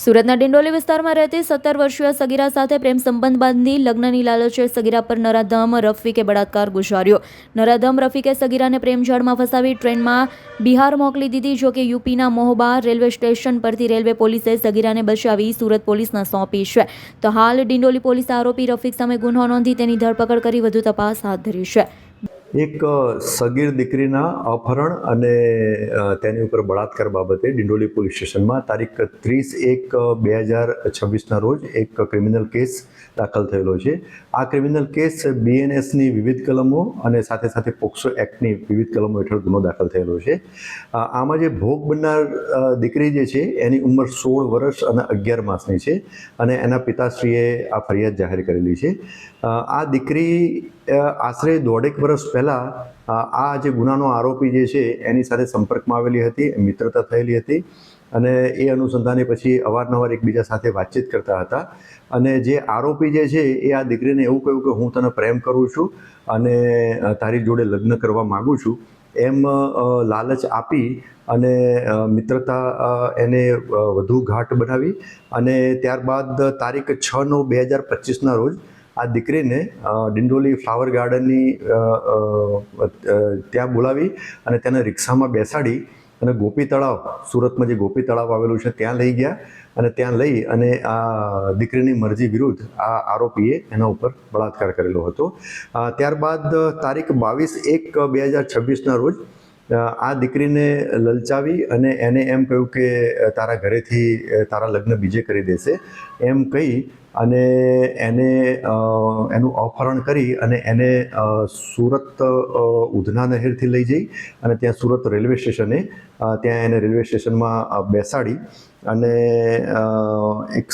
સુરતના ડિંડોલી વિસ્તારમાં રહેતી સત્તર વર્ષીય સગીરા સાથે પ્રેમ સંબંધ બાંધી લગ્નની લાલચે સગીરા પર નરાધમ રફીકે બળાત્કાર ગુજાર્યો. નરાધમ રફીકે સગીરાને પ્રેમઝાળમાં ફસાવી ટ્રેનમાં બિહાર મોકલી દીધી, જો કે યુપીના મોહબા રેલવે સ્ટેશન પરથી રેલવે પોલીસે સગીરાને બચાવી સુરત પોલીસને સોંપી છે. તો હાલ ડિંડોલી પોલીસે આરોપી રફીક સામે ગુનો નોંધી તેની ધરપકડ કરી વધુ તપાસ હાથ ધરી છે. એક સગીર દીકરીના અપહરણ અને તેની ઉપર બળાત્કાર બાબતે ડિંડોલી પોલીસ સ્ટેશનમાં તારીખ ત્રીસ એક બે હજાર છવ્વીસના રોજ એક ક્રિમિનલ કેસ દાખલ થયેલો છે. આ ક્રિમિનલ કેસ બીએનએસની વિવિધ કલમો અને સાથે સાથે પોક્સો એક્ટની વિવિધ કલમો હેઠળ ગુનો દાખલ થયેલો છે. આમાં જે ભોગ બનનાર દીકરી જે છે, એની ઉંમર સોળ વર્ષ અને અગિયાર માસની છે અને એના પિતાશ્રીએ આ ફરિયાદ જાહેર કરેલી છે. આ દીકરી આશરે દોઢેક વર્ષ પહેલાં આ જે ગુનાનો આરોપી જે છે, એની સાથે સંપર્કમાં આવેલી હતી મિત્રતા થયેલી હતી અને એ અનુસંધાને પછી અવારનવાર એકબીજા સાથે વાતચીત કરતા હતા. અને જે આરોપી જે છે, એ આ દીકરીને એવું કહ્યું કે હું તને પ્રેમ કરું છું અને તારી જોડે લગ્ન કરવા માગું છું. એમ લાલચ આપી અને મિત્રતા એને વધુ ઘાટ બનાવી અને ત્યારબાદ તારીખ છ નવ બે હજાર પચીસના રોજ આ દીકરીને ડિંડોલી ફ્લાવર ગાર્ડનની ત્યાં બોલાવી અને તેને રિક્ષામાં બેસાડી અને ગોપી તળાવ, સુરતમાં જે ગોપી તળાવ આવેલું છે ત્યાં લઈ ગયા અને ત્યાં લઈ અને આ દીકરીની મરજી વિરુદ્ધ આ આરોપીએ એના ઉપર બળાત્કાર કરેલો હતો. ત્યારબાદ તારીખ બાવીસ એક બે હજાર છવ્વીસના રોજ આ દીકરીને લલચાવી અને એને એમ કહ્યું કે તારા ઘરેથી તારા લગ્ન બીજે કરી દેશે. એમ કહી અને એને એનું અપહરણ કરી અને એને સુરત ઉધના નહેરથી લઈ જઈ અને ત્યાં સુરત રેલવે સ્ટેશને ત્યાં એને રેલવે સ્ટેશનમાં બેસાડી અને એક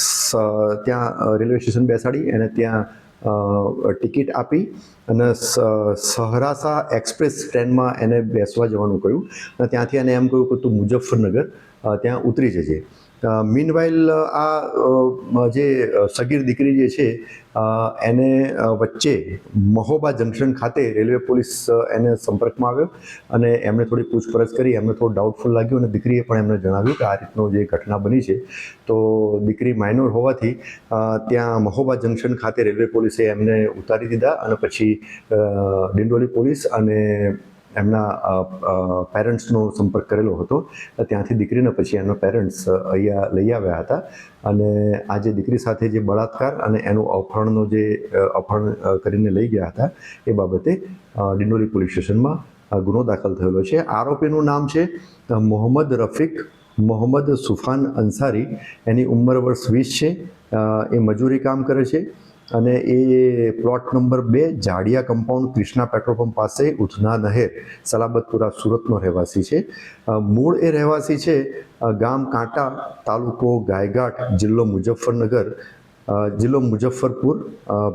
ત્યાં રેલવે સ્ટેશન બેસાડી અને ત્યાં ટિકિટ આપી અને સહરાસા એક્સપ્રેસ ટ્રેનમાં એને બેસવા જવાનું કહ્યું અને ત્યાંથી એને એમ કહ્યું કે તું મુઝફ્ફરનગર ત્યાં ઉતરી જજે. મીનવાઇલ આ જે સગીર દીકરી જે છે એને વચ્ચે મહોબા જંકશન ખાતે રેલવે પોલીસ એને સંપર્કમાં આવ્યો અને એમણે થોડી પૂછપરછ કરી, એમને થોડું ડાઉટફુલ લાગ્યું અને દીકરીએ પણ એમને જણાવ્યું કે આ રીતનો જે ઘટના બની છે. તો દીકરી માઇનોર હોવાથી ત્યાં મહોબા જંકશન ખાતે રેલવે પોલીસે એમને ઉતારી દીધા અને પછી ડિંડોલી પોલીસ અને એમના પેરેન્ટ્સનો સંપર્ક કરેલો હતો. ત્યાંથી દીકરીને પછી એમના પેરેન્ટ્સ અહીંયા લઈ આવ્યા હતા. અને આ જે દીકરી સાથે જે બળાત્કાર અને એનું અપહરણનો જે અ, અપહરણ કરીને લઈ ગયા હતા એ બાબતે ડિંડોલી પોલીસ સ્ટેશનમાં ગુનો દાખલ થયેલો છે. આરોપીનું નામ છે મોહમ્મદ રફીક મોહમ્મદ સુફાન અંસારી. એની ઉંમર વર્ષ વીસ છે. એ મજૂરી કામ કરે છે. અને એ પ્લોટ નંબર બે, Jadiya compound Krishna petrol pump પાસે ઉધના નહેર, સલાબતપુરા સુરતનો રહેવાસી છે. મૂળ એ રહેવાસી છે ગામ કાંટા, તાલુકો ગાયઘાટ, જિલ્લો મુઝફ્ફરનગર જિલ્લો મુઝફ્ફરપુર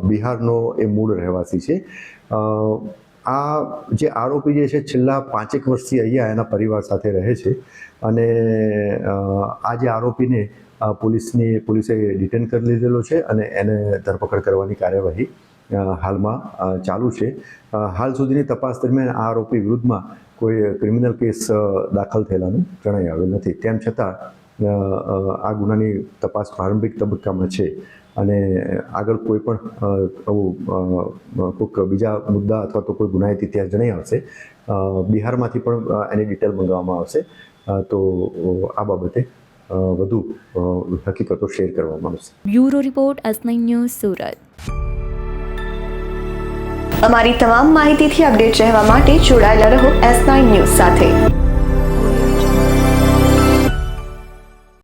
બિહારનો એ મૂળ રહેવાસી છે. આ જે આરોપી જે છે છેલ્લા પાંચેક વર્ષથી અહીંયા એના પરિવાર સાથે રહે છે અને આ જે આરોપીને પોલીસની, પોલીસે ડિટેન કરી લીધેલો છે અને એને ધરપકડ કરવાની કાર્યવાહી હાલમાં ચાલુ છે. હાલ સુધીની તપાસ દરમિયાન આ આરોપી વિરુદ્ધમાં કોઈ ક્રિમિનલ કેસ દાખલ થયેલાનું જણાઈ આવેલ નથી. તેમ છતાં આ ગુનાની તપાસ પ્રારંભિક તબક્કામાં છે. અને આગળ કોઈ પણ આવું કોઈક બીજા મુદ્દા અથવા તો કોઈ ગુનાહિત ઇતિહાસ જણાઈ આવશે બિહારમાંથી પણ એની ડિટેલ મંગાવવામાં આવશે. તો આ બાબતે વધુ હકીકતો શેર કરવામાં આવશે. Bureau report S news Surat. અમારી તમામ માહિતીથી અપડેટ રહેવા માટે જોડાયેલા રહો એસ નાઇન ન્યૂઝ સાથે.